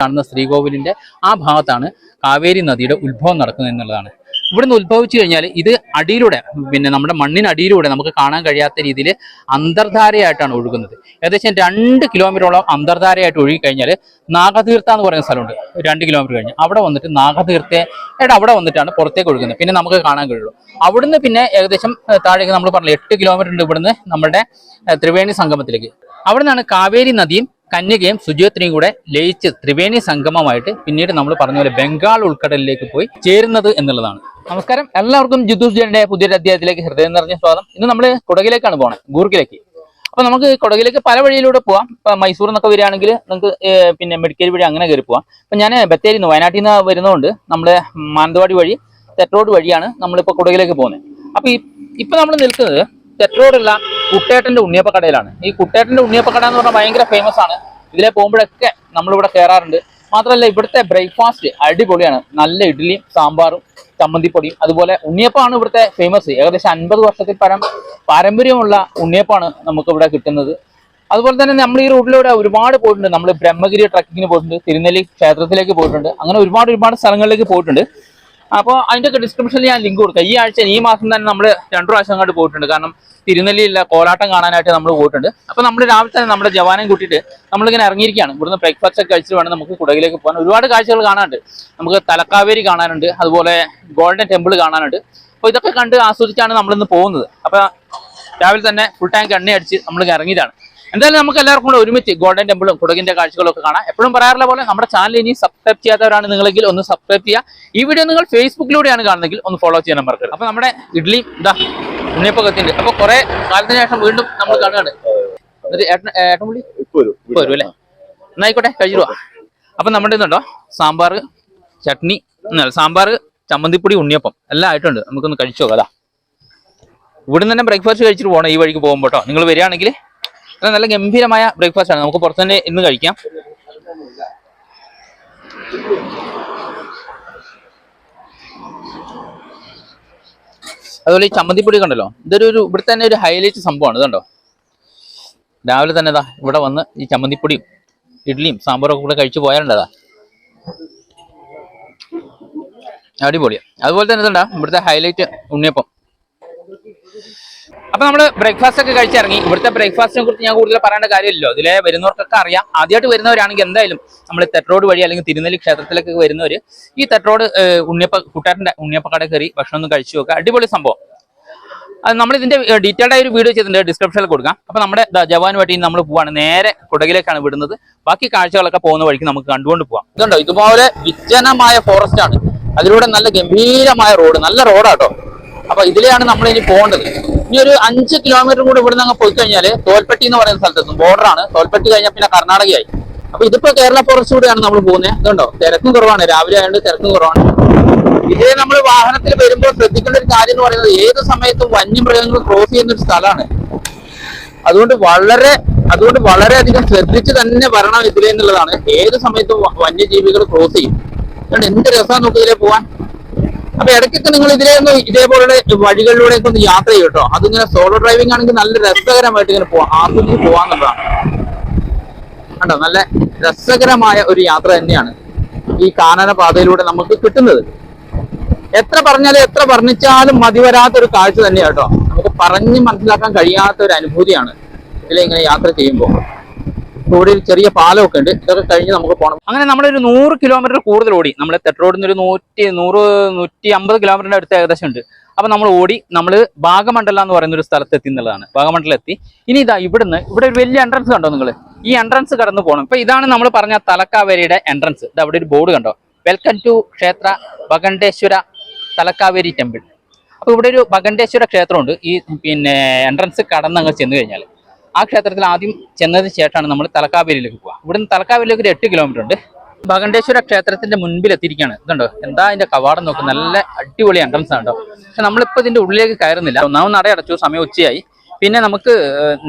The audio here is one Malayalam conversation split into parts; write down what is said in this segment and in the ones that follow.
കാണുന്ന ശ്രീകോവിലിന്റെ ആ ഭാഗത്താണ് കാവേരി നദിയുടെ ഉത്ഭവം നടക്കുന്നത് എന്നുള്ളതാണ്. ഇവിടുന്ന് ഉത്ഭവിച്ചു കഴിഞ്ഞാൽ ഇത് അടിയിലൂടെ പിന്നെ നമ്മുടെ മണ്ണിനടിയിലൂടെ നമുക്ക് കാണാൻ കഴിയാത്ത രീതിയിൽ അന്തർധാരയായിട്ടാണ് ഒഴുകുന്നത്. ഏകദേശം രണ്ട് കിലോമീറ്ററോളം അന്തർധാരയായിട്ട് ഒഴുകി കഴിഞ്ഞാൽ നാഗതീർത്ഥ എന്ന് പറയുന്ന സ്ഥലമുണ്ട്. രണ്ട് കിലോമീറ്റർ കഴിഞ്ഞ്. അവിടെ വന്നിട്ട് നാഗതീർത്ഥയുടെ അവിടെ വന്നിട്ടാണ് പുറത്തേക്ക് ഒഴുകുന്നത്. പിന്നെ നമുക്ക് കാണാൻ കഴിയുള്ളൂ. അവിടുന്ന് പിന്നെ ഏകദേശം താഴേക്ക് നമ്മൾ പറഞ്ഞു എട്ട് കിലോമീറ്റർ ഉണ്ട് ഇവിടുന്ന് നമ്മുടെ ത്രിവേണി സംഗമത്തിലേക്ക്. അവിടെ നിന്നാണ് കാവേരി നദിയും കന്യകയും സുജയത്രിയും കൂടെ ലയിച്ച് ത്രിവേണി സംഗമമായിട്ട് പിന്നീട് നമ്മൾ പറഞ്ഞ പോലെ ബംഗാൾ ഉൾക്കടലിലേക്ക് പോയി ചേരുന്നത് എന്നുള്ളതാണ്. നമസ്കാരം. എല്ലാവർക്കും ജിതൂസ് ജന്റെ പുതിയൊരു അധ്യായത്തിലേക്ക് ഹൃദയം നിറഞ്ഞ സ്വാഗതം. ഇന്ന് നമ്മൾ കുടകിലേക്കാണ് പോകുന്നത് ഗൂർഗിലേക്ക് അപ്പൊ നമുക്ക് കുടകിലേക്ക് പല വഴിയിലൂടെ പോവാം. ഇപ്പൊ മൈസൂർ എന്നൊക്കെ വരികയാണെങ്കിൽ നമുക്ക് പിന്നെ മെഡിക്കേരി വഴി അങ്ങനെ കയറി പോവാം. അപ്പൊ ഞാൻ ബത്തേരി നിന്ന് വയനാട്ടിൽ നിന്ന് വരുന്നതുകൊണ്ട് നമ്മുടെ മാനന്തവാടി വഴി തെറ്റോട് വഴിയാണ് നമ്മളിപ്പോ കുടകിലേക്ക് പോകുന്നത്. അപ്പൊ ഇപ്പൊ നമ്മൾ നിൽക്കുന്നത് തെറ്റോടുള്ള കുട്ടേട്ടന്റെ ഉണ്ണിയപ്പ കടയിലാണ് ഈ കുട്ടേട്ടന്റെ ഉണ്ണിയപ്പ കട എന്ന് പറഞ്ഞാൽ ഭയങ്കര ഫേമസ് ആണ്. ഇതിലെ പോകുമ്പോഴൊക്കെ നമ്മളിവിടെ കയറാറുണ്ട് മാത്രമല്ല ഇവിടുത്തെ ബ്രേക്ക്ഫാസ്റ്റ് അടിപൊളിയാണ്. നല്ല ഇഡ്ഡലിയും സാമ്പാറും ചമ്മന്തിപ്പൊടിയും അതുപോലെ ഉണ്ണിയപ്പാണ് ഇവിടുത്തെ ഫേമസ് ഏകദേശം അൻപത് വർഷത്തിൽ പരം പാരമ്പര്യമുള്ള ഉണ്ണിയപ്പാണ് നമുക്കിവിടെ കിട്ടുന്നത്. അതുപോലെ തന്നെ നമ്മൾ ഈ റൂട്ടിലൂടെ ഒരുപാട് പോയിട്ടുണ്ട്. നമ്മൾ ബ്രഹ്മഗിരി ട്രക്കിങ്ങിന് പോയിട്ടുണ്ട്. തിരുനെല്ലി ക്ഷേത്രത്തിലേക്ക് പോയിട്ടുണ്ട്. അങ്ങനെ ഒരുപാട് ഒരുപാട് സ്ഥലങ്ങളിലേക്ക് പോയിട്ടുണ്ട്. അപ്പോൾ അതിന്റെ ഒക്കെ ഡിസ്ക്രിപ്ഷനിൽ ഞാൻ ലിങ്ക് കൊടുക്കാം. ഈ ആഴ്ച ഈ മാസം തന്നെ നമ്മൾ രണ്ടു പ്രാവശ്യം അങ്ങോട്ട് പോയിട്ടുണ്ട്. കാരണം തിരുനെല്ലിയില്ല കോലാട്ടം കാണാനായിട്ട് നമ്മൾ പോയിട്ടുണ്ട്. അപ്പോൾ നമ്മൾ രാവിലെ തന്നെ നമ്മുടെ ജവാനം കൂട്ടിയിട്ട് നമ്മളിങ്ങനെ ഇറങ്ങിയിരിക്കുകയാണ്. ഇവിടുന്ന് ബ്രേക്ക്ഫാസ്റ്റ് ഒക്കെ കഴിച്ചിട്ട് വേണം നമുക്ക് കുടകിലേക്ക് പോകാൻ. ഒരുപാട് കാഴ്ചകൾ കാണാനുണ്ട്. നമുക്ക് തലക്കാവേരി കാണാനുണ്ട്. അതുപോലെ ഗോൾഡൻ ടെമ്പിൾ കാണാനുണ്ട്. അപ്പോൾ ഇതൊക്കെ കണ്ട് ആസ്വദിച്ചാണ് നമ്മളിന്ന് പോകുന്നത്. അപ്പോൾ രാവിലെ തന്നെ ഫുൾ ടാങ്ക് എണ്ണ അടിച്ച് നമ്മൾ ഇറങ്ങിയതാണ്. എന്തായാലും നമുക്ക് എല്ലാവർക്കും കൂടെ ഒരുമിച്ച് ഗോൾഡൻ ടെമ്പിളും കുടകിന്റെ കാഴ്ചകളും ഒക്കെ കാണാം. എപ്പോഴും പറയാറുള്ള പോലെ നമ്മുടെ ചാനൽ ഇനി സബ്സ്ക്രൈബ് ചെയ്യാത്തവരാണ് നിങ്ങളെങ്കിൽ ഒന്ന് സബ്സ്ക്രൈബ് ചെയ്യുക ഈ വീഡിയോ നിങ്ങൾ ഫേസ്ബുക്കിലൂടെയാണ് കാണുന്നതെങ്കിൽ ഒന്ന് ഫോളോ ചെയ്യാൻ മറക്കരുത്. അപ്പൊ നമ്മുടെ ഇഡ്ലി ഇതാ ഉണ്ണിയപ്പം കത്തിണ്ട് അപ്പൊ കുറെ കാലത്തിന് ശേഷം വീണ്ടും നമ്മൾ കാണുകയാണ്. എന്നിട്ട് ഏട്ടൻ ഏട്ടൻ വിളി ഇപ്പൊ വരും അല്ലേ? എന്നായിക്കോട്ടെ കഴിഞ്ഞു അപ്പൊ നമ്മുടെ ഇന്നുണ്ടോ സാമ്പാർ ചട്നി എന്നല്ല സാമ്പാർ ചമ്മന്തിപ്പൊടി ഉണ്ണിയപ്പം. എല്ലാം ആയിട്ടുണ്ട്. നമുക്കൊന്ന് കഴിച്ചു നോക്കാം അതാ ഇവിടുന്ന് തന്നെ ബ്രേക്ക്ഫാസ്റ്റ് കഴിച്ചിട്ട് പോകണം ഈ വഴിക്ക് പോകുമ്പോൾ കേട്ടോ നിങ്ങൾ വരികയാണെങ്കിൽ ഇത് നല്ല ഗംഭീരമായ ബ്രേക്ക്ഫാസ്റ്റ് ആണ്. നമുക്ക് പുറത്തു തന്നെ ഇന്ന് കഴിക്കാം. അതുപോലെ ഈ ചമ്മന്തിപ്പൊടി കണ്ടല്ലോ ഇതൊരു ഒരു ഇവിടെ തന്നെ ഒരു ഹൈലൈറ്റ് സംഭവമാണ്. ഇതുണ്ടോ? രാവിലെ തന്നെ ഇതാ ഇവിടെ വന്ന് ഈ ചമ്മന്തിപ്പൊടിയും ഇഡ്ഡലിയും സാമ്പാറും ഒക്കെ കൂടെ കഴിച്ചു പോയാലുണ്ടതാ അടിപൊളിയാ. അതുപോലെ തന്നെ ഇതുണ്ടാ? ഇവിടുത്തെ ഹൈലൈറ്റ് ഉണ്ണിയപ്പം. അപ്പൊ നമ്മൾ ബ്രേക്ക്ഫാസ്റ്റ് ഒക്കെ കഴിച്ചിറങ്ങി. ഇവിടുത്തെ ബ്രേക്ക്ഫാസ്റ്റിനെ കുറിച്ച് ഞാൻ കൂടുതൽ പറയേണ്ട കാര്യമില്ലല്ലോ. ഇതിലെ വരുന്നവർക്കൊക്കെ അറിയാം. ആദ്യമായിട്ട് വരുന്നവരാണെങ്കിൽ എന്തായാലും നമ്മൾ തെറ്ററോഡ് വഴി അല്ലെങ്കിൽ തിരുനെല്ലി ക്ഷേത്രത്തിലേക്ക് വരുന്നവർ ഈ തെറ്ററോഡ് ഉണ്ണിയപ്പ കൂട്ടാരന്റെ ഉണ്ണിയപ്പക്കട കയറി ഭക്ഷണം ഒന്ന് കഴിച്ചു നോക്കുക. അടിപൊളി സംഭവം. നമ്മൾ ഇതിന്റെ ഡീറ്റെയിൽഡ് ആയ ഒരു വീഡിയോ ചെയ്തിട്ടുണ്ട് ഡിസ്ക്രിപ്ഷനിൽ കൊടുക്കാം. അപ്പൊ നമ്മുടെ ജവാൻ വഴി നമ്മൾ പോവാണ്. നേരെ കുടകിലേക്കാണ് വിടുന്നത്. ബാക്കി കാഴ്ചകളൊക്കെ പോകുന്ന വഴിക്ക് നമുക്ക് കണ്ടുകൊണ്ട് പോവാം. ഇതുണ്ടോ? ഇതുപോലെ വിജനമായ ഫോറസ്റ്റ് ആണ്. അതിലൂടെ നല്ല ഗംഭീരമായ റോഡ് നല്ല റോഡാട്ടോ അപ്പൊ ഇതിലെയാണ് നമ്മൾ ഇനി പോകേണ്ടത്. ഇനി ഒരു അഞ്ച് കിലോമീറ്റർ കൂടി ഇവിടെ നിന്ന് പോയി കഴിഞ്ഞാൽ തോൽപ്പെട്ടി എന്ന് പറയുന്ന സ്ഥലത്തെത്തും. ബോർഡറാണ് തോൽപ്പെട്ടി കഴിഞ്ഞാൽ പിന്നെ കർണാടകയായി. അപ്പൊ ഇതിപ്പോ കേരള ഫോറസ്റ്റ് കൂടെയാണ് നമ്മൾ പോകുന്നത്. ഇതുണ്ടോ? തിരക്കും കുറവാണ്. രാവിലെ ആയതുകൊണ്ട് തിരക്കും കുറവാണ്. ഇതേ നമ്മൾ വാഹനത്തിൽ വരുമ്പോൾ ശ്രദ്ധിക്കേണ്ട ഒരു കാര്യം എന്ന് പറയുന്നത് ഏത് സമയത്തും വന്യമൃഗങ്ങൾ ക്രോസ് ചെയ്യുന്ന ഒരു സ്ഥലമാണ്. അതുകൊണ്ട് വളരെ അതുകൊണ്ട് വളരെയധികം ശ്രദ്ധിച്ച് തന്നെ വരണം ഇതിലേ എന്നുള്ളതാണ് ഏത് സമയത്തും വന്യജീവികൾ ക്രോസ് ചെയ്യും. എന്ത് രസമാണ് നമുക്ക് ഇതിലേ പോവാൻ? അപ്പൊ ഇടയ്ക്കൊക്കെ നിങ്ങൾ ഇതിലേന്ന് ഇതേപോലെ വഴികളിലൂടെ ഒക്കെ ഒന്ന് യാത്ര ചെയ്യും കേട്ടോ. അതിങ്ങനെ സോളോ ഡ്രൈവിംഗ് ആണെങ്കിൽ നല്ല രസകരമായിട്ട് ഇങ്ങനെ പോവാം ആസ്വദിച്ച് പോവാന്നുള്ളതാണ്. കണ്ടോ? നല്ല രസകരമായ ഒരു യാത്ര തന്നെയാണ് ഈ കാനന പാതയിലൂടെ നമുക്ക് കിട്ടുന്നത്. എത്ര പറഞ്ഞാലും എത്ര വർണിച്ചാലും മതി വരാത്ത ഒരു കാഴ്ച തന്നെയാണ് കേട്ടോ. നമുക്ക് പറഞ്ഞ് മനസ്സിലാക്കാൻ കഴിയാത്ത ഒരു അനുഭൂതിയാണ് ഇതിലിങ്ങനെ യാത്ര ചെയ്യുമ്പോൾ. ഒരു ചെറിയ പാലമൊക്കെ ഉണ്ട്. ഇതൊക്കെ കഴിഞ്ഞ് നമുക്ക് പോകണം അങ്ങനെ നമ്മളൊരു നൂറ് കിലോമീറ്റർ കൂടുതൽ ഓടി. നമ്മൾ തെട്ടറോഡിന് ഒരു നൂറ്റി നൂറ് നൂറ്റി അമ്പത് കിലോമീറ്ററിന്റെ അടുത്ത് ഏകദേശം ഉണ്ട്. അപ്പൊ നമ്മൾ ഓടി നമ്മൾ ഭാഗമണ്ഡല എന്ന് പറയുന്ന ഒരു സ്ഥലത്ത് എത്തി എന്നുള്ളതാണ്. ഭാഗമണ്ഡലം എത്തി. ഇനി ഇതാ ഇവിടുന്ന് ഇവിടെ ഒരു വലിയ എൻട്രൻസ് കണ്ടോ നിങ്ങൾ ഈ എൻട്രൻസ് കടന്നു പോകണം ഇപ്പൊ ഇതാണ് നമ്മൾ പറഞ്ഞ തലക്കാവേരിയുടെ എൻട്രൻസ് ഇത് അവിടെ ഒരു ബോർഡ് കണ്ടോ? വെൽക്കം ടു ക്ഷേത്ര ഭഗണ്ടേശ്വര തലക്കാവേരി ടെമ്പിൾ അപ്പൊ ഇവിടെ ഒരു ഭഗണ്ടേശ്വര ക്ഷേത്രമുണ്ട്. ഈ പിന്നെ എൻട്രൻസ് കടന്നങ്ങ് ചെന്ന് കഴിഞ്ഞാൽ ആ ക്ഷേത്രത്തിൽ ആദ്യം ചെന്നതിന് ശേഷമാണ് നമ്മൾ തലക്കാവേലിയിലേക്ക് പോകുക ഇവിടുന്ന് തലക്കാവേലിയിലേക്ക് ഒരു എട്ട് കിലോമീറ്റർ ഉണ്ട്. ഭഗണ്ടേശ്വര ക്ഷേത്രത്തിന്റെ മുൻപിൽ എത്തിയിരിക്കുകയാണ്. ഇതുണ്ടോ? എന്താ അതിന്റെ കവാടം നോക്കും? നല്ല അടിപൊളി എൻട്രൻസ് ആണ് കേട്ടോ പക്ഷെ നമ്മളിപ്പോ ഇതിന്റെ ഉള്ളിലേക്ക് കയറുന്നില്ല. ഒന്നാമത് നടയടച്ചു സമയം ഉച്ചയായി പിന്നെ നമുക്ക്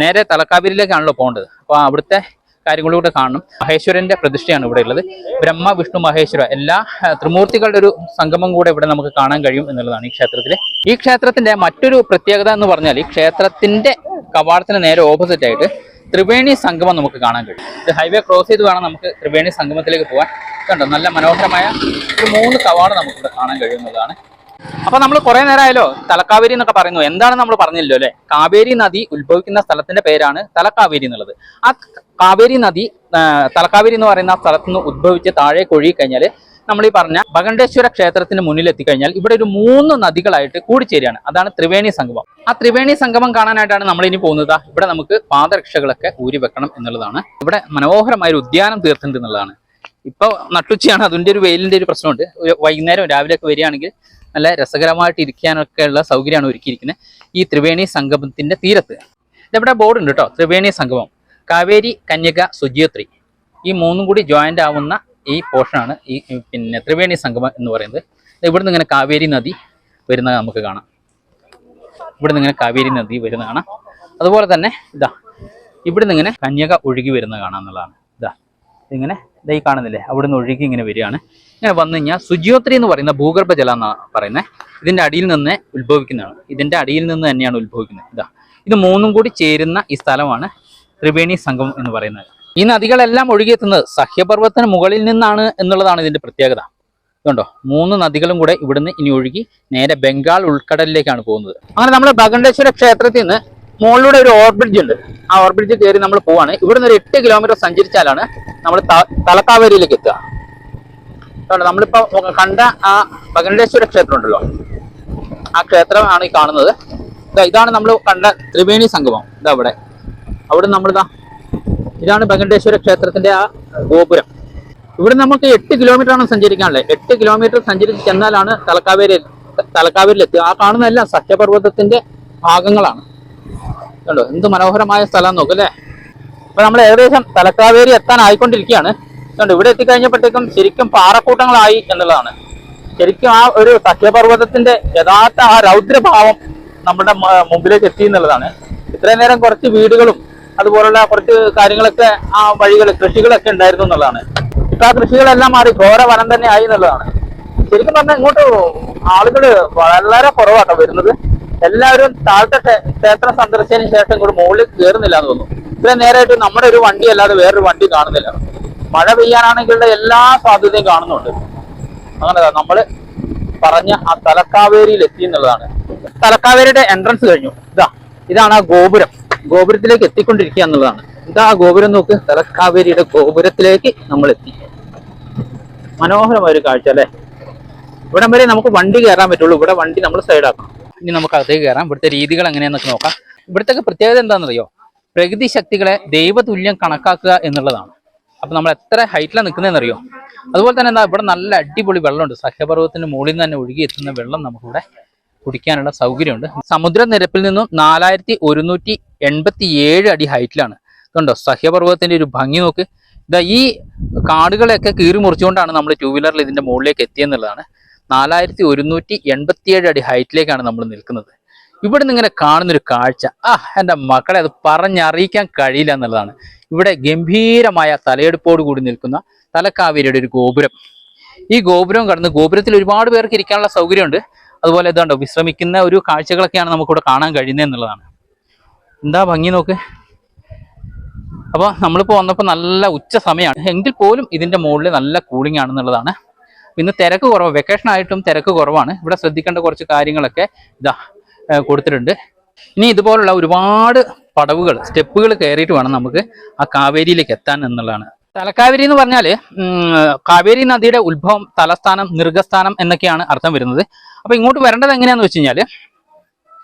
നേരെ തലക്കാവേലിയിലേക്കാണല്ലോ പോകേണ്ടത്. അപ്പോൾ അവിടുത്തെ കാര്യങ്ങളൂടെ കാണണം. മഹേശ്വരന്റെ പ്രതിഷ്ഠയാണ് ഇവിടെ ഉള്ളത്. ബ്രഹ്മ വിഷ്ണു മഹേശ്വര എല്ലാ ത്രിമൂർത്തികളുടെ ഒരു സംഗമം കൂടെ ഇവിടെ നമുക്ക് കാണാൻ കഴിയും എന്നുള്ളതാണ് ഈ ക്ഷേത്രത്തിലെ. ഈ ക്ഷേത്രത്തിന്റെ മറ്റൊരു പ്രത്യേകത എന്ന് പറഞ്ഞാൽ ഈ ക്ഷേത്രത്തിന്റെ കവാടത്തിന് നേരെ ഓപ്പോസിറ്റ് ആയിട്ട് ത്രിവേണി സംഗമം നമുക്ക് കാണാൻ കഴിയും. ഇത് ഹൈവേ ക്രോസ് ചെയ്ത് വേണം നമുക്ക് ത്രിവേണി സംഗമത്തിലേക്ക് പോകാൻ. കണ്ടോ? നല്ല മനോഹരമായ ഒരു മൂന്ന് കവാടം നമുക്കിവിടെ കാണാൻ കഴിയുന്നതാണ്. അപ്പൊ നമ്മൾ കുറെ നേരമായല്ലോ തലക്കാവേരി എന്നൊക്കെ പറയുന്നു. എന്താണ് നമ്മൾ പറഞ്ഞില്ലല്ലോ അല്ലെ? കാവേരി നദി ഉത്ഭവിക്കുന്ന സ്ഥലത്തിന്റെ പേരാണ് തലക്കാവേരി എന്നുള്ളത്. ആ കാവേരി നദി തലക്കാവേരി എന്ന് പറയുന്ന സ്ഥലത്ത് നിന്ന് ഉത്ഭവിച്ച് താഴേക്ക് ഒഴുകി കഴിഞ്ഞാൽ നമ്മൾ ഈ പറഞ്ഞ ഭഗണ്ടേശ്വര ക്ഷേത്രത്തിന് മുന്നിൽ എത്തിക്കഴിഞ്ഞാൽ ഇവിടെ ഒരു മൂന്ന് നദികളായിട്ട് കൂടിച്ചേരുകയാണ്. അതാണ് ത്രിവേണി സംഗമം. ആ ത്രിവേണി സംഗമം കാണാനായിട്ടാണ് നമ്മൾ ഇനി പോകുന്നത്. ഇവിടെ നമുക്ക് പാദരക്ഷകളൊക്കെ ഊരി വെക്കണം എന്നുള്ളതാണ്. ഇവിടെ മനോഹരമായ ഒരു ഉദ്യാനം തീർത്തിട്ടുണ്ട് എന്നുള്ളതാണ്. ഇപ്പൊ നട്ടുച്ചയാണ് അതിന്റെ ഒരു വെയിലിന്റെ ഒരു പ്രശ്നമുണ്ട്. വൈകുന്നേരം രാവിലെ ഒക്കെ വരികയാണെങ്കിൽ നല്ല രസകരമായിട്ട് ഇരിക്കാനൊക്കെയുള്ള സൗകര്യമാണ് ഒരുക്കിയിരിക്കുന്നത്. ഈ ത്രിവേണി സംഗമത്തിന്റെ തീരത്ത്. ഇതെവിടെ ബോർഡ് ഉണ്ട് കേട്ടോ ത്രിവേണി സംഗമം. കാവേരി കന്യക സുജിയത്രി ഈ മൂന്നും കൂടി ജോയിന്റ് ആവുന്ന ഈ പോർഷനാണ് ഈ പിന്നെ ത്രിവേണി സംഗമം എന്ന് പറയുന്നത്. ഇവിടുന്ന് ഇങ്ങനെ കാവേരി നദി വരുന്നത് നമുക്ക് കാണാം. ഇവിടുന്ന് ഇങ്ങനെ കാവേരി നദി വരുന്ന കാണാം. അതുപോലെ തന്നെ ഇതാ ഇവിടുന്ന് ഇങ്ങനെ കന്യക ഒഴുകി വരുന്ന കാണാം എന്നുള്ളതാണ്. ഇതാ ഇങ്ങനെ ഇതാ കാണുന്നില്ലേ? അവിടെ നിന്ന് ഒഴുകി ഇങ്ങനെ വരികയാണ്. ഇങ്ങനെ വന്നു കഴിഞ്ഞാൽ സുജിയോത്രി എന്ന് പറയുന്ന ഭൂഗർഭ ജലം എന്നാണ് പറയുന്നത് ഇതിന്റെ അടിയിൽ നിന്ന് ഉത്ഭവിക്കുന്നതാണ്. ഇതിന്റെ അടിയിൽ നിന്ന് തന്നെയാണ് ഉത്ഭവിക്കുന്നത്. ഇതാ. ഇത് മൂന്നും കൂടി ചേരുന്ന ഈ സ്ഥലമാണ് ത്രിവേണി സംഘം എന്ന് പറയുന്നത്. ഈ നദികളെല്ലാം ഒഴുകിയെത്തുന്നത് സഹ്യപർവതത്തിന് മുകളിൽ നിന്നാണ് എന്നുള്ളതാണ് ഇതിന്റെ പ്രത്യേകത. ഇതുണ്ടോ? മൂന്ന് നദികളും കൂടെ ഇവിടുന്ന് ഇനി ഒഴുകി നേരെ ബംഗാൾ ഉൾക്കടലിലേക്കാണ് പോകുന്നത്. അങ്ങനെ നമ്മൾ ഭഗണ്ടേശ്വര ക്ഷേത്രത്തിൽ നിന്ന് മുകളിലൂടെ ഒരു ഓവർബ്രിഡ്ജ് ഉണ്ട്. ആ ഓവർബ്രിഡ്ജ് കയറി നമ്മൾ പോവാണ്. ഇവിടുന്ന് ഒരു എട്ട് കിലോമീറ്റർ സഞ്ചരിച്ചാലാണ് നമ്മൾ തലക്കാവേരിയിലേക്ക് എത്തുക. അതുകൊണ്ട് നമ്മളിപ്പോ കണ്ട ആ ഭഗനേശ്വര ക്ഷേത്രം ഉണ്ടല്ലോ ആ ക്ഷേത്രമാണ് ഈ കാണുന്നത്. ഇതാണ് നമ്മൾ കണ്ട ത്രിവേണി സംഗമം. ഇതാ അവിടെ. അവിടെ നമ്മളിതാ ഇതാണ് ഭഗണ്ടേശ്വര ക്ഷേത്രത്തിന്റെ ആ ഗോപുരം. ഇവിടെ നമുക്ക് എട്ട് കിലോമീറ്റർ ആണ് സഞ്ചരിക്കാനുള്ളത്. എട്ട് കിലോമീറ്റർ സഞ്ചരിച്ച് ചെന്നാലാണ് തലക്കാവേരി തലക്കാവേരിയിൽ എത്തുക ആ കാണുന്നതെല്ലാം സത്യപർവതത്തിന്റെ ഭാഗങ്ങളാണ്. കണ്ടോ? എന്ത് മനോഹരമായ സ്ഥലം നോക്കും അല്ലേ? അപ്പൊ നമ്മൾ ഏകദേശം തലക്കാവേരി എത്താൻ ആയിക്കൊണ്ടിരിക്കുകയാണ്. കണ്ടോ? ഇവിടെ എത്തിക്കഴിഞ്ഞപ്പോഴത്തേക്കും ശരിക്കും പാറക്കൂട്ടങ്ങളായി എന്നുള്ളതാണ്. ശരിക്കും ആ ഒരു സഖ്യപർവതത്തിന്റെ യഥാർത്ഥ ആ രൗദ്രഭാവം നമ്മുടെ മുമ്പിലേക്ക് എത്തി എന്നുള്ളതാണ്. ഇത്രയും നേരം കുറച്ച് വീടുകളും അതുപോലുള്ള കുറച്ച് കാര്യങ്ങളൊക്കെ ആ വഴികൾ കൃഷികളൊക്കെ ഉണ്ടായിരുന്നു എന്നുള്ളതാണ്. ഇപ്പൊ ആ കൃഷികളെല്ലാം മാറി ഘോര വനം തന്നെ ആയി എന്നുള്ളതാണ്. ശരിക്കും പറഞ്ഞാൽ ഇങ്ങോട്ട് ആളുകൾ വളരെ കുറവാട്ടോ വരുന്നത്. എല്ലാവരും താഴത്തെ ക്ഷേ- ക്ഷേത്രം സന്ദർശിച്ചതിന് ശേഷം കൂടി മുകളിൽ കയറുന്നില്ല എന്ന് തോന്നുന്നു. ഇത്രയും നേരമായിട്ട് നമ്മുടെ ഒരു വണ്ടി അല്ലാതെ വേറൊരു വണ്ടി കാണുന്നില്ല. മഴ പെയ്യാനാണെങ്കിലുള്ള എല്ലാ സാധ്യതയും കാണുന്നുണ്ട്. അങ്ങനെ നമ്മൾ പറഞ്ഞ ആ തലക്കാവേരിയിൽ എത്തി എന്നുള്ളതാണ്. തലക്കാവേരിയുടെ എൻട്രൻസ് കഴിഞ്ഞു. ഇതാ ഇതാണ് ആ ഗോപുരം. ഗോപുരത്തിലേക്ക് എത്തിക്കൊണ്ടിരിക്കുക എന്നുള്ളതാണ്. ഇതാ ആ ഗോപുരം നോക്ക്. തലക്കാവേരിയുടെ ഗോപുരത്തിലേക്ക് നമ്മൾ എത്തി. മനോഹരമായ ഒരു കാഴ്ച അല്ലേ? ഇവിടം വരെ നമുക്ക് വണ്ടി കയറാൻ പറ്റുള്ളൂ. ഇവിടെ വണ്ടി നമ്മൾ സൈഡാക്കണം ഇനി നമുക്ക് അകത്തേക്ക് കയറാം. ഇവിടുത്തെ രീതികൾ എങ്ങനെയാന്നൊക്കെ നോക്കാം. ഇവിടുത്തെ പ്രത്യേകത എന്താണെന്നറിയോ? പ്രകൃതി ശക്തികളെ ദൈവതുല്യം കണക്കാക്കുക എന്നുള്ളതാണ്. അപ്പൊ നമ്മൾ എത്ര ഹൈറ്റിലാണ് നിൽക്കുന്നതെന്നറിയോ? അതുപോലെ തന്നെ എന്താ ഇവിടെ നല്ല അടിപൊളി വെള്ളമുണ്ട്. സഹ്യപർവതത്തിന്റെ മുകളിൽ നിന്ന് തന്നെ ഒഴുകി എത്തുന്ന വെള്ളം നമുക്കിവിടെ കുടിക്കാനുള്ള സൗകര്യമുണ്ട്. സമുദ്രനിരപ്പിൽ നിന്നും നാലായിരത്തി ഒരുന്നൂറ്റി എൺപത്തി ഏഴ് അടി ഹൈറ്റിലാണ്. കണ്ടോ സഹ്യപർവതത്തിന്റെ ഒരു ഭംഗി നോക്ക്. ഇതാ ഈ കാടുകളെയൊക്കെ കീറി മുറിച്ചുകൊണ്ടാണ് നമ്മൾ ടൂ വീലറിൽ ഇതിന്റെ മുകളിലേക്ക് എത്തിയെന്നുള്ളതാണ്. നാലായിരത്തി ഒരുന്നൂറ്റി എൺപത്തിയേഴ് അടി ഹൈറ്റിലേക്കാണ് നമ്മൾ നിൽക്കുന്നത്. ഇവിടെ നിന്ന് ഇങ്ങനെ കാണുന്നൊരു കാഴ്ച. ആ എന്റെ മക്കളെ അത് പറഞ്ഞറിയിക്കാൻ കഴിയില്ല എന്നുള്ളതാണ്. ഇവിടെ ഗംഭീരമായ തലയെടുപ്പോട് കൂടി നിൽക്കുന്ന തലക്കാവേരിയുടെ ഒരു ഗോപുരം. ഈ ഗോപുരം കടന്ന് ഗോപുരത്തിൽ ഒരുപാട് പേർക്ക് ഇരിക്കാനുള്ള സൗകര്യമുണ്ട്. അതുപോലെ ഇതുണ്ടോ വിശ്രമിക്കുന്ന ഒരു കാഴ്ചകളൊക്കെയാണ് നമുക്കിവിടെ കാണാൻ കഴിയുന്നത് എന്നുള്ളതാണ്. എന്താ ഭംഗി നോക്ക്. അപ്പോൾ നമ്മളിപ്പോൾ വന്നപ്പോൾ നല്ല ഉച്ച സമയമാണ്. എങ്കിൽ പോലും ഇതിന്റെ മുകളിൽ നല്ല കൂളിംഗ് ആണെന്നുള്ളതാണ്. ഇന്ന് തിരക്ക് കുറവ് വെക്കേഷൻ ആയിട്ടും തിരക്ക് കുറവാണ്. ഇവിടെ ശ്രദ്ധിക്കേണ്ട കുറച്ച് കാര്യങ്ങളൊക്കെ ഇതാ കൊടുത്തിട്ടുണ്ട്. ഇനി ഇതുപോലുള്ള ഒരുപാട് പടവുകൾ സ്റ്റെപ്പുകൾ കയറിയിട്ട് വേണം നമുക്ക് ആ കാവേരിയിലേക്ക് എത്താൻ എന്നുള്ളതാണ്. തലക്കാവേരി എന്ന് പറഞ്ഞാൽ കാവേരി നദിയുടെ ഉത്ഭവം തലസ്ഥാനം നിർഗസ്ഥാനം എന്നൊക്കെയാണ് അർത്ഥം വരുന്നത്. അപ്പൊ ഇങ്ങോട്ട് വരേണ്ടത് എങ്ങനെയാന്ന് വെച്ച് കഴിഞ്ഞാൽ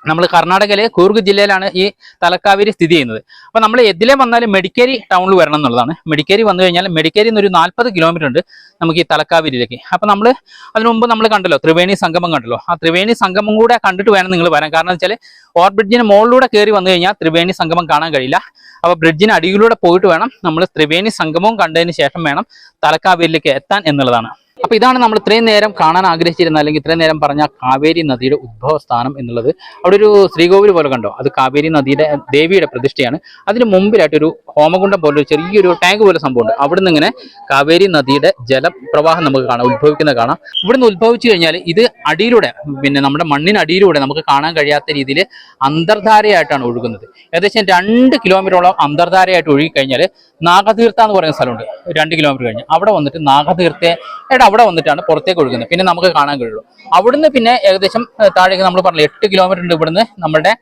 നമ്മൾ കർണാടകയിലെ കൂർഗ് ജില്ലയിലാണ് ഈ തലക്കാവേരി സ്ഥിതി ചെയ്യുന്നത്. അപ്പോൾ നമ്മൾ എതിലെ വന്നാലും മെഡിക്കേരി ടൗണിൽ വരണം എന്നുള്ളതാണ്. മെഡിക്കേരി വന്നു കഴിഞ്ഞാൽ മെഡിക്കേരി എന്നൊരു നാൽപ്പത് കിലോമീറ്റർ ഉണ്ട് നമുക്ക് ഈ തലക്കാവേരിയിലേക്ക്. അപ്പോൾ നമ്മൾ അതിനു മുമ്പ് നമ്മൾ കണ്ടല്ലോ ത്രിവേണി സംഗമം കണ്ടല്ലോ. ആ ത്രിവേണി സംഗമം കൂടെ കണ്ടിട്ട് വേണം നിങ്ങൾ വരാൻ. കാരണം വെച്ചാൽ ഓവർ ബ്രിഡ്ജിന് മുകളിലൂടെ കയറി വന്നു കഴിഞ്ഞാൽ ത്രിവേണി സംഗമം കാണാൻ കഴിയില്ല. അപ്പോൾ ബ്രിഡ്ജിന് അടിയിലൂടെ പോയിട്ട് വേണം നമ്മൾ ത്രിവേണി സംഗമവും കണ്ടതിന് ശേഷം വേണം തലക്കാവേരിയിലേക്ക് എത്താൻ എന്നുള്ളതാണ്. അപ്പൊ ഇതാണ് നമ്മൾ ഇത്രയും നേരം കാണാൻ ആഗ്രഹിച്ചിരുന്ന അല്ലെങ്കിൽ ഇത്രയും നേരം പറഞ്ഞ കാവേരി നദിയുടെ ഉത്ഭവസ്ഥാനം എന്നുള്ളത്. അവിടെ ഒരു ശ്രീകോവിൽ പോലെ കണ്ടോ? അത് കാവേരി നദിയുടെ ദേവിയുടെ പ്രതിഷ്ഠയാണ്. അതിന് മുമ്പിലായിട്ട് ഒരു ഹോമകുണ്ടം പോലെ ഒരു ചെറിയൊരു ടാങ്ക് പോലെ സംഭവമുണ്ട്. അവിടെ നിന്ന് ഇങ്ങനെ കാവേരി നദിയുടെ ജലപ്രവാഹം നമുക്ക് കാണാം ഉത്ഭവിക്കുന്നത് കാണാം. ഇവിടുന്ന് ഉത്ഭവിച്ചു കഴിഞ്ഞാൽ ഇത് അടിയിലൂടെ പിന്നെ നമ്മുടെ മണ്ണിനടിയിലൂടെ നമുക്ക് കാണാൻ കഴിയാത്ത രീതിയിൽ അന്തർധാരയായിട്ടാണ് ഒഴുകുന്നത്. ഏകദേശം രണ്ട് കിലോമീറ്ററോളം അന്തർധാരയായിട്ട് ഒഴുകി കഴിഞ്ഞാൽ നാഗതീർത്ഥ എന്ന് പറയുന്ന സ്ഥലമുണ്ട്. രണ്ട് കിലോമീറ്റർ കഴിഞ്ഞ്. അവിടെ വന്നിട്ട് നാഗതീർത്ഥയുടെ അവിടെ വന്നിട്ടാണ് പുറത്തേക്ക് ഒഴുകുന്നത്. പിന്നെ നമുക്ക് കാണാൻ കഴിയുള്ളൂ. അവിടുന്ന് പിന്നെ ഏകദേശം താഴേക്ക് നമ്മൾ പറഞ്ഞു എട്ട് കിലോമീറ്റർ ഉണ്ട് ഇവിടുന്ന് നമ്മുടെ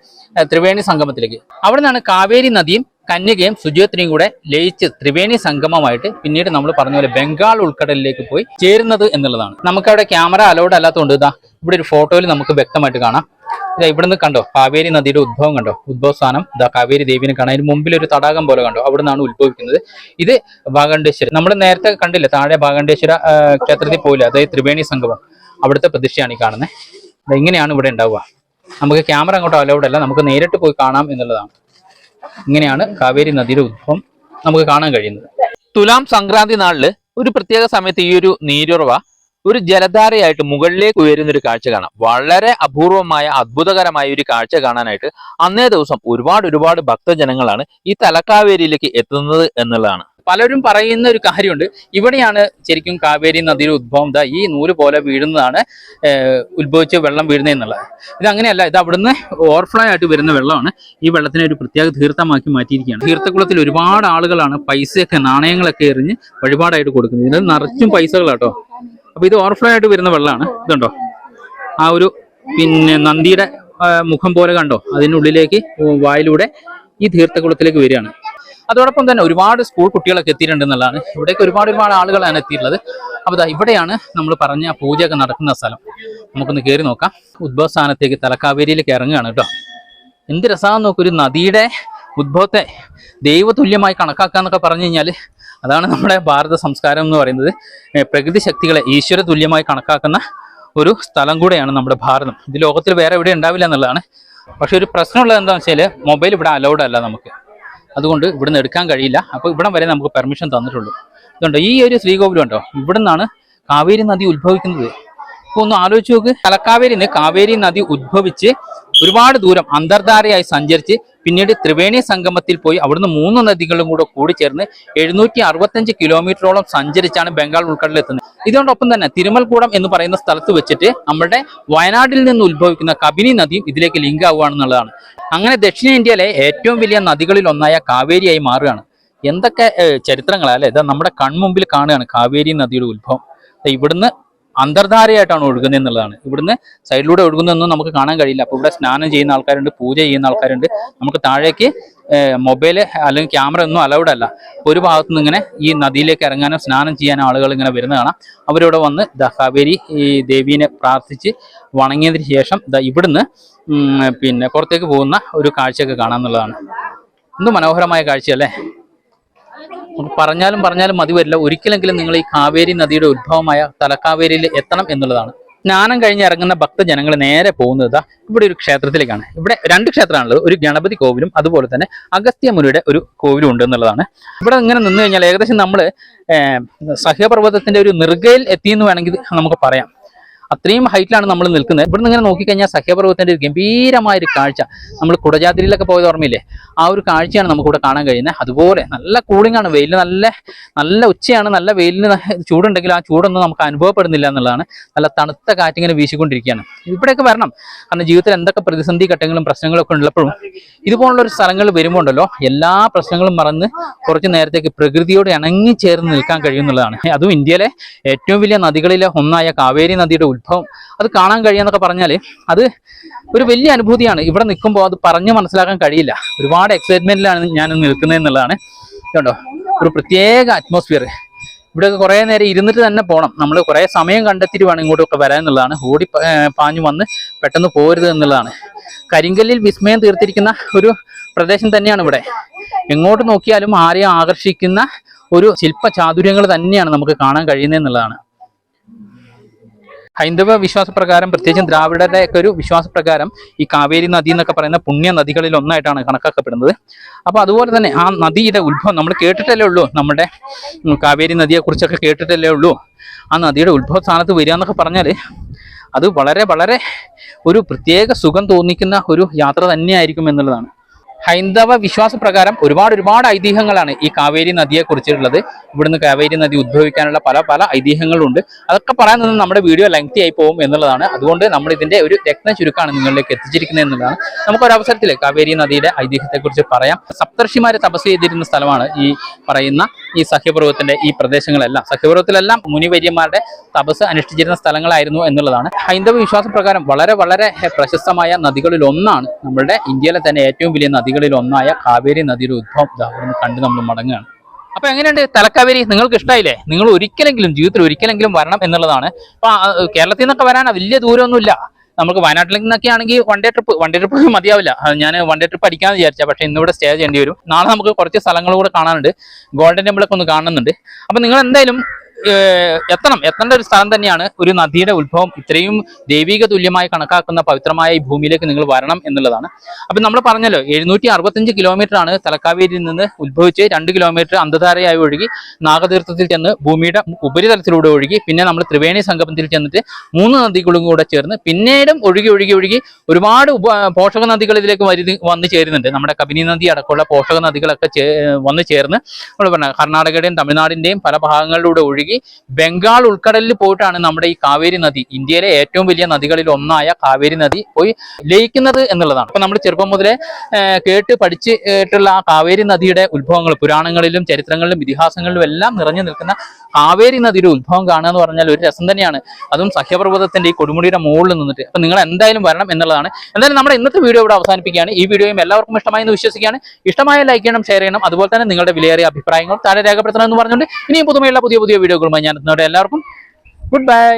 ത്രിവേണി സംഗമത്തിലേക്ക്. അവിടെ കാവേരി നദിയും കന്യകയും സുജയത്തിനെയും കൂടെ ലയിച്ച് ത്രിവേണി സംഗമമായിട്ട് പിന്നീട് നമ്മൾ പറഞ്ഞ പോലെ ബംഗാൾ ഉൾക്കടലിലേക്ക് പോയി ചേരുന്നത് എന്നുള്ളതാണ്. നമുക്കവിടെ ക്യാമറ അലൗഡ് അല്ലാത്തതുകൊണ്ട് ഇതാ ഇവിടെ ഒരു ഫോട്ടോയിൽ നമുക്ക് വ്യക്തമായിട്ട് കാണാം. ഇവിടുന്ന് കണ്ടോ കാവേരി നദിയുടെ ഉത്ഭവം കണ്ടോ? ഉത്ഭവസ്ഥാനം ഇതാ കാവേരി ദേവിനെ കാണാം അതിന് മുമ്പിൽ ഒരു തടാകം പോലെ കണ്ടോ അവിടെ നിന്നാണ് ഉത്ഭവിക്കുന്നത്. ഇത് ഭാഗണ്ഡേശ്വര നമ്മൾ നേരത്തെ കണ്ടില്ല താഴെ ഭാഗണ്ഡേശ്വര ക്ഷേത്രത്തിൽ പോയില്ല അതായത് ത്രിവേണി സംഗമം. അവിടുത്തെ പ്രതിഷ്ഠയാണ് ഈ കാണുന്നത് ഇങ്ങനെയാണ് ഇവിടെ ഉണ്ടാവുക. നമുക്ക് ക്യാമറ അങ്ങോട്ട് അലൗഡ് അല്ല നമുക്ക് നേരിട്ട് പോയി കാണാം എന്നുള്ളതാണ്. ഇങ്ങനെയാണ് കാവേരി നദിയുടെ ഉത്ഭവം നമുക്ക് കാണാൻ കഴിയുന്നത്. തുലാം സംക്രാന്തി നാളിൽ ഒരു പ്രത്യേക സമയത്ത് ഈ ഒരു നീരുറവ ഒരു ജലധാരയായിട്ട് മുകളിലേക്ക് ഉയരുന്ന ഒരു കാഴ്ച കാണാം. വളരെ അപൂർവമായ അത്ഭുതകരമായ ഒരു കാഴ്ച കാണാനായിട്ട് അന്നേ ദിവസം ഒരുപാട് ഒരുപാട് ഭക്തജനങ്ങളാണ് ഈ തലക്കാവേരിയിലേക്ക് എത്തുന്നത് എന്നുള്ളതാണ്. പലരും പറയുന്ന ഒരു കാര്യമുണ്ട്. ഇവിടെയാണ് ശരിക്കും കാവേരി നദിയുടെ ഉത്ഭവം ദാ ഈ നൂൽ പോലെ വീഴുന്നതാണ് ഉത്ഭവിച്ച് വെള്ളം വീഴുന്നത് എന്നുള്ളത്. ഇത് അങ്ങനെയല്ല ഇത് അവിടുന്ന് ഓവർഫ്ലോ ആയിട്ട് വരുന്ന വെള്ളമാണ്. ഈ വെള്ളത്തിനെ ഒരു പ്രത്യേക തീർത്ഥമാക്കി മാറ്റിയിരിക്കുകയാണ്. തീർത്ഥക്കുളത്തിൽ ഒരുപാട് ആളുകളാണ് പൈസയൊക്കെ നാണയങ്ങളൊക്കെ എറിഞ്ഞ് വഴിപാടായിട്ട് കൊടുക്കുന്നത്. ഇതിൽ നിറച്ചും പൈസകളാട്ടോ. അപ്പൊ ഇത് ഓവർഫ്ലോ ആയിട്ട് വരുന്ന വെള്ളമാണ്. ഇതുണ്ടോ? ആ ഒരു പിന്നെ നന്ദിയുടെ മുഖം പോലെ കണ്ടോ? അതിനുള്ളിലേക്ക് വായിലൂടെ ഈ തീർത്ഥകുളത്തിലേക്ക് വരികയാണ്. അതോടൊപ്പം തന്നെ ഒരുപാട് സ്കൂൾ കുട്ടികളൊക്കെ എത്തിയിട്ടുണ്ട് എന്നുള്ളതാണ്. ഇവിടേക്ക് ഒരുപാട് ഒരുപാട് ആളുകളാണ് എത്തിയിട്ടുള്ളത്. അപ്പോൾ ഇവിടെയാണ് നമ്മൾ പറഞ്ഞ പൂജയൊക്കെ നടക്കുന്ന സ്ഥലം. നമുക്കൊന്ന് കയറി നോക്കാം. ഉദ്ഭവ സ്ഥാനത്തേക്ക് തലക്കാവേരിയിലേക്ക് ഇറങ്ങുകയാണ് കേട്ടോ. എന്ത് രസമാണെന്ന് നോക്കൊരു നദിയുടെ ഉദ്ഭവത്തെ ദൈവതുല്യമായി കണക്കാക്കുക എന്നൊക്കെ പറഞ്ഞു കഴിഞ്ഞാൽ അതാണ് നമ്മുടെ ഭാരത സംസ്കാരം എന്ന് പറയുന്നത്. പ്രകൃതി ശക്തികളെ ഈശ്വര തുല്യമായി കണക്കാക്കുന്ന ഒരു സ്ഥലം കൂടെയാണ് നമ്മുടെ ഭാരതം. ഇത് ലോകത്തിൽ വേറെ എവിടെ ഉണ്ടാവില്ല എന്നുള്ളതാണ്. പക്ഷെ ഒരു പ്രശ്നമുള്ളത് എന്താണെന്ന് വെച്ചാൽ മൊബൈൽ ഇവിടെ അലൗഡ് അല്ല നമുക്ക്. അതുകൊണ്ട് ഇവിടെ നിന്ന് എടുക്കാൻ കഴിയില്ല. അപ്പോൾ ഇവിടം വരെ നമുക്ക് പെർമിഷൻ തന്നിട്ടുള്ളൂ. ഇതുണ്ടോ ഈ ഒരു ശ്രീകോവിലും ഉണ്ടോ ഇവിടെ നിന്നാണ് കാവേരി നദി ഉത്ഭവിക്കുന്നത്. ഇപ്പോൾ ഒന്ന് ആലോചിച്ച് നോക്ക്. തലക്കാവേരിന്ന് കാവേരി നദി ഉദ്ഭവിച്ച് ഒരുപാട് ദൂരം അന്തർധാരയായി സഞ്ചരിച്ച് പിന്നീട് ത്രിവേണി സംഗമത്തിൽ പോയി അവിടുന്ന് മൂന്ന് നദികളും കൂടെ കൂടിച്ചേർന്ന് എഴുന്നൂറ്റി അറുപത്തഞ്ച് കിലോമീറ്ററോളം സഞ്ചരിച്ചാണ് ബംഗാൾ ഉൾക്കടലിൽ എത്തുന്നത്. ഇതോടൊപ്പം തന്നെ തിരുമൽകൂടം എന്ന് പറയുന്ന സ്ഥലത്ത് വെച്ചിട്ട് നമ്മുടെ വയനാട്ടിൽ നിന്ന് ഉത്ഭവിക്കുന്ന കബിനി നദിയും ഇതിലേക്ക് ലിങ്ക് ആവുകയാണെന്നുള്ളതാണ്. അങ്ങനെ ദക്ഷിണേന്ത്യയിലെ ഏറ്റവും വലിയ നദികളിൽ ഒന്നായ കാവേരിയായി മാറുകയാണ്. എന്തൊക്കെ ചരിത്രങ്ങളാണ് ചരിത്രങ്ങളാ അല്ലെ? നമ്മുടെ കൺമുമ്പിൽ കാണുകയാണ് കാവേരി നദിയുടെ ഉത്ഭവം. ഇവിടുന്ന് അന്തർധാരയായിട്ടാണ് ഒഴുകുന്നത് എന്നുള്ളതാണ്. ഇവിടുന്ന് സൈഡിലൂടെ ഒഴുകുന്നതൊന്നും നമുക്ക് കാണാൻ കഴിയില്ല. അപ്പോൾ ഇവിടെ സ്നാനം ചെയ്യുന്ന ആൾക്കാരുണ്ട് പൂജ ചെയ്യുന്ന ആൾക്കാരുണ്ട്. നമുക്ക് താഴേക്ക് മൊബൈൽ അല്ലെങ്കിൽ ക്യാമറ ഒന്നും അലൗഡ് അല്ല. ഒരു ഭാഗത്തു നിന്ന് ഇങ്ങനെ ഈ നദിയിലേക്ക് ഇറങ്ങാനോ സ്നാനം ചെയ്യാനോ ആളുകൾ ഇങ്ങനെ വരുന്ന കാണാം. അവരിവിടെ വന്ന് ദഹാവേരി ഈ ദേവീനെ പ്രാർത്ഥിച്ച് വണങ്ങിയതിന് ശേഷം ഇവിടുന്ന് പിന്നെ പുറത്തേക്ക് പോകുന്ന ഒരു കാഴ്ചയൊക്കെ കാണാന്നുള്ളതാണ് എന്ത് മനോഹരമായ കാഴ്ചയല്ലേ? പറഞ്ഞാലും പറഞ്ഞാലും മതി വരില്ല. ഒരിക്കലെങ്കിലും നിങ്ങൾ ഈ കാവേരി നദിയുടെ ഉത്ഭവമായ തലക്കാവേരിയിൽ എത്തണം എന്നുള്ളതാണ്. സ്നാനം കഴിഞ്ഞ് ഇറങ്ങുന്ന ഭക്തജനങ്ങൾ നേരെ പോകുന്നത് ഇവിടെ ഒരു ക്ഷേത്രത്തിലേക്കാണ്. ഇവിടെ രണ്ട് ക്ഷേത്രമാണുള്ളത്. ഒരു ഗണപതി കോവിലും അതുപോലെ തന്നെ അഗസ്ത്യ മുനിയുടെ ഒരു കോവിലും ഉണ്ട് എന്നുള്ളതാണ്. ഇവിടെ ഇങ്ങനെ നിന്ന് കഴിഞ്ഞാൽ ഏകദേശം നമ്മൾ സഹ്യപർവതത്തിന്റെ ഒരു നിർഗയിൽ എത്തിയെന്ന് വേണമെങ്കിൽ നമുക്ക് പറയാം. അത്രയും ഹൈറ്റിലാണ് നമ്മൾ നിൽക്കുന്നത്. ഇവിടുന്ന് ഇങ്ങനെ നോക്കിക്കഴിഞ്ഞാൽ സഖ്യപർവതത്തിന്റെ ഒരു ഗംഭീരമായ ഒരു കാഴ്ച. നമ്മൾ കുടജാതിരിയിലൊക്കെ പോയത് ഓർമ്മയില്ലേ? ആ ഒരു കാഴ്ചയാണ് നമുക്കിവിടെ കാണാൻ കഴിയുന്നത്. അതുപോലെ നല്ല കൂളിംഗ് ആണ്. വെയിൽ നല്ല നല്ല ഉച്ചയാണ്. നല്ല വെയിലിന് ചൂടുണ്ടെങ്കിൽ ആ ചൂടൊന്നും നമുക്ക് അനുഭവപ്പെടുന്നില്ല എന്നുള്ളതാണ്. നല്ല തണുത്ത കാറ്റിങ്ങനെ വീശിക്കൊണ്ടിരിക്കുകയാണ്. ഇവിടെയൊക്കെ വരണം. കാരണം ജീവിതത്തിൽ എന്തൊക്കെ പ്രതിസന്ധി ഘട്ടങ്ങളും പ്രശ്നങ്ങളൊക്കെ ഉള്ളപ്പോഴും ഇതുപോലുള്ള ഒരു സ്ഥലങ്ങൾ വരുമ്പോൾ ഉണ്ടല്ലോ എല്ലാ പ്രശ്നങ്ങളും മറന്ന് കുറച്ച് നേരത്തേക്ക് പ്രകൃതിയോട് ഇണങ്ങി ചേർന്ന് നിൽക്കാൻ കഴിയുന്നുള്ളതാണ് അതും ഇന്ത്യയിലെ ഏറ്റവും വലിയ നദികളിലെ ഒന്നായ കാവേരി നദിയുടെ ഉത്ഭവം അത് കാണാൻ കഴിയാന്നൊക്കെ പറഞ്ഞാൽ അത് ഒരു വലിയ അനുഭൂതിയാണ്. ഇവിടെ നിൽക്കുമ്പോൾ അത് പറഞ്ഞ് മനസ്സിലാക്കാൻ കഴിയില്ല. ഒരുപാട് എക്സൈറ്റ്മെന്റിലാണ് ഞാൻ നിൽക്കുന്നത് എന്നുള്ളതാണ്. കണ്ടോ ഒരു പ്രത്യേക അറ്റ്മോസ്ഫിയർ ഇവിടെയൊക്കെ കുറേ നേരം ഇരുന്നിട്ട് തന്നെ പോകണം നമ്മൾ കുറേ സമയം കണ്ടെത്തിയിട്ട് വേണം ഇങ്ങോട്ടൊക്കെ വരാൻ എന്നുള്ളതാണ്. ഓടി പാഞ്ഞു വന്ന് പെട്ടെന്ന് പോരുത് എന്നുള്ളതാണ്. കരിങ്കല്ലിൽ വിസ്മയം തീർത്തിരിക്കുന്ന ഒരു പ്രദേശം തന്നെയാണ് ഇവിടെ. എങ്ങോട്ട് നോക്കിയാലും ആരെയും ആകർഷിക്കുന്ന ഒരു ശില്പ ചാതുര്യങ്ങൾ തന്നെയാണ് നമുക്ക് കാണാൻ കഴിയുന്നത് എന്നുള്ളതാണ്. ഹൈന്ദവ വിശ്വാസപ്രകാരം പ്രത്യേകിച്ചും ദ്രാവിഡരുടെ ഒക്കെ ഒരു വിശ്വാസപ്രകാരം ഈ കാവേരി നദി എന്നൊക്കെ പറയുന്ന പുണ്യ നദികളിൽ ഒന്നായിട്ടാണ് കണക്കാക്കപ്പെടുന്നത്. അപ്പോൾ അതുപോലെ തന്നെ ആ നദിയുടെ ഉത്ഭവം നമ്മൾ കേട്ടിട്ടല്ലേ ഉള്ളൂ. നമ്മുടെ കാവേരി നദിയെ കുറിച്ചൊക്കെ കേട്ടിട്ടല്ലേ ഉള്ളൂ. ആ നദിയുടെ ഉത്ഭവ സ്ഥാനത്ത് വരിക എന്നൊക്കെ പറഞ്ഞാൽ അത് വളരെ വളരെ ഒരു പ്രത്യേക സുഖം തോന്നിക്കുന്ന ഒരു യാത്ര തന്നെയായിരിക്കും എന്നുള്ളതാണ്. ഹൈന്ദവ വിശ്വാസപ്രകാരം ഒരുപാട് ഒരുപാട് ഐതിഹ്യങ്ങളാണ് ഈ കാവേരി നദിയെ കുറിച്ചിട്ടുള്ളത്. ഇവിടുന്ന് കാവേരി നദി ഉദ്ഭവിക്കാനുള്ള പല പല ഐതിഹ്യങ്ങളുണ്ട്. അതൊക്കെ പറയാൻ നിന്ന് നമ്മുടെ വീഡിയോ ലെങ്തി ആയി പോകും എന്നുള്ളതാണ്. അതുകൊണ്ട് നമ്മൾ ഇതിന്റെ ഒരു രത്ന ചുരുക്കാണ് നിങ്ങളിലേക്ക് എത്തിച്ചിരിക്കുന്നത് എന്നുള്ളതാണ്. നമുക്ക് ഒരു അവസരത്തിൽ കാവേരി നദിയുടെ ഐതിഹ്യത്തെക്കുറിച്ച് പറയാം. സപ്തർഷിമാരെ തപസ് ചെയ്തിരുന്ന സ്ഥലമാണ് ഈ പറയുന്ന ഈ സഖ്യപർവത്തിന്റെ ഈ പ്രദേശങ്ങളെല്ലാം. സഖ്യപർവത്തിലെല്ലാം മുനിവര്യന്മാരുടെ തപസ് അനുഷ്ഠിച്ചിരുന്ന സ്ഥലങ്ങളായിരുന്നു എന്നുള്ളതാണ്. ഹൈന്ദവ വിശ്വാസപ്രകാരം വളരെ വളരെ പ്രശസ്തമായ നദികളിൽ ഒന്നാണ് നമ്മുടെ ഇന്ത്യയിലെ തന്നെ ഏറ്റവും വലിയ നദികളിൽ ഒന്നായ കാവേരി നദിയുടെ ഉദ്ഭവം ദാ കണ്ട് നമ്മൾ മടങ്ങുകയാണ്. അപ്പൊ എങ്ങനെയുണ്ട് തലക്കാവേരി? നിങ്ങൾക്ക് ഇഷ്ടമായില്ലേ നിങ്ങൾ ഒരിക്കലെങ്കിലും ജീവിതത്തിൽ ഒരിക്കലെങ്കിലും വരണം എന്നുള്ളതാണ്. അപ്പൊ കേരളത്തിൽ നിന്നൊക്കെ വരാൻ വലിയ ദൂരമൊന്നുമില്ല. നമുക്ക് വയനാട്ടിൽ നിന്നൊക്കെ ആണെങ്കിൽ one day trip one day trip മതിയാവില്ല. ഞാൻ വൺ ഡേ ട്രിപ്പ് അടിക്കാമെന്ന് വിചാരിച്ചാൽ പക്ഷേ ഇന്നിവിടെ സ്റ്റേ ചെയ്യേണ്ടി വരും. നാളെ നമുക്ക് കുറച്ച് സ്ഥലങ്ങൾ കൂടെ കാണാനുണ്ട്. ഗോൾഡൻ ടെമ്പിളൊക്കെ ഒന്ന് കാണുന്നുണ്ട്. അപ്പം നിങ്ങൾ എന്തായാലും എത്തണം. എത്തേണ്ട ഒരു സ്ഥലം തന്നെയാണ് ഒരു നദിയുടെ ഉത്ഭവം. ഇത്രയും ദൈവിക തുല്യമായി കണക്കാക്കുന്ന പവിത്രമായ ഈ ഭൂമിയിലേക്ക് നിങ്ങൾ വരണം എന്നുള്ളതാണ്. അപ്പൊ നമ്മൾ പറഞ്ഞല്ലോ എഴുന്നൂറ്റി അറുപത്തഞ്ച് കിലോമീറ്റർ ആണ് തലക്കാവേരിയിൽ നിന്ന് ഉത്ഭവിച്ച് രണ്ട് കിലോമീറ്റർ അന്ധധാരയായി ഒഴുകി നാഗതീർത്ഥത്തിൽ ചെന്ന് ഭൂമിയുടെ ഉപരിതലത്തിലൂടെ ഒഴുകി പിന്നെ നമ്മൾ ത്രിവേണി സംഗമത്തിൽ ചെന്നിട്ട് മൂന്ന് നദികളും കൂടെ ചേർന്ന് പിന്നീടും ഒഴുകി ഒഴുകി ഒഴുകി ഒരുപാട് പോഷക നദികൾ ഇതിലേക്ക് വന്ന് ചേരുന്നുണ്ട്. നമ്മുടെ കബിനി നദി അടക്കമുള്ള പോഷക നദികളൊക്കെ വന്ന് ചേർന്ന് നമ്മൾ പറഞ്ഞ കർണാടകയുടെയും തമിഴ്നാടിന്റെയും പല ഭാഗങ്ങളിലൂടെ ഒഴുകി ബംഗാൾ ഉൾക്കടലിൽ പോയിട്ടാണ് നമ്മുടെ ഈ കാവേരി നദി ഇന്ത്യയിലെ ഏറ്റവും വലിയ നദികളിൽ ഒന്നായ കാവേരി നദി പോയി ലയിക്കുന്നത് എന്നുള്ളതാണ്. അപ്പൊ നമ്മൾ ചെറുപ്പം മുതലേ കേട്ട് പഠിച്ചിട്ടുള്ള ആ കാവേരി നദിയുടെ ഉത്ഭവങ്ങൾ പുരാണങ്ങളിലും ചരിത്രങ്ങളിലും ഇതിഹാസങ്ങളിലും എല്ലാം നിറഞ്ഞു നിൽക്കുന്ന കാവേരി നദിയുടെ ഉത്ഭവം കാണുക എന്ന് പറഞ്ഞാൽ ഒരു രസം തന്നെയാണ്. അതും സഹ്യപർവതത്തിന്റെ ഈ കൊടുമുടിയുടെ മുകളിൽ നിന്നിട്ട്. അപ്പൊ നിങ്ങൾ എന്തായാലും വരണം എന്നുള്ളതാണ്. എന്തായാലും നമ്മുടെ ഇന്നത്തെ വീഡിയോ ഇവിടെ അവസാനിപ്പിക്കുകയാണ്. ഈ വീഡിയോയും എല്ലാവർക്കും ഇഷ്ടമായെന്ന് വിശ്വസിക്കുകയാണ്. ഇഷ്ടമായ ലൈക്ക് ചെയ്യണം ഷെയർ ചെയ്യണം. അതുപോലെ തന്നെ നിങ്ങളുടെ വിലയേറിയ അഭിപ്രായങ്ങൾ താഴെ രേഖപ്പെടുത്തണം എന്ന് പറഞ്ഞുകൊണ്ട് ഇനിയും പുതുമയുള്ള പുതിയ പുതിയ വീഡിയോകളുമായി ഞാൻ എല്ലാവർക്കും ഗുഡ് ബൈ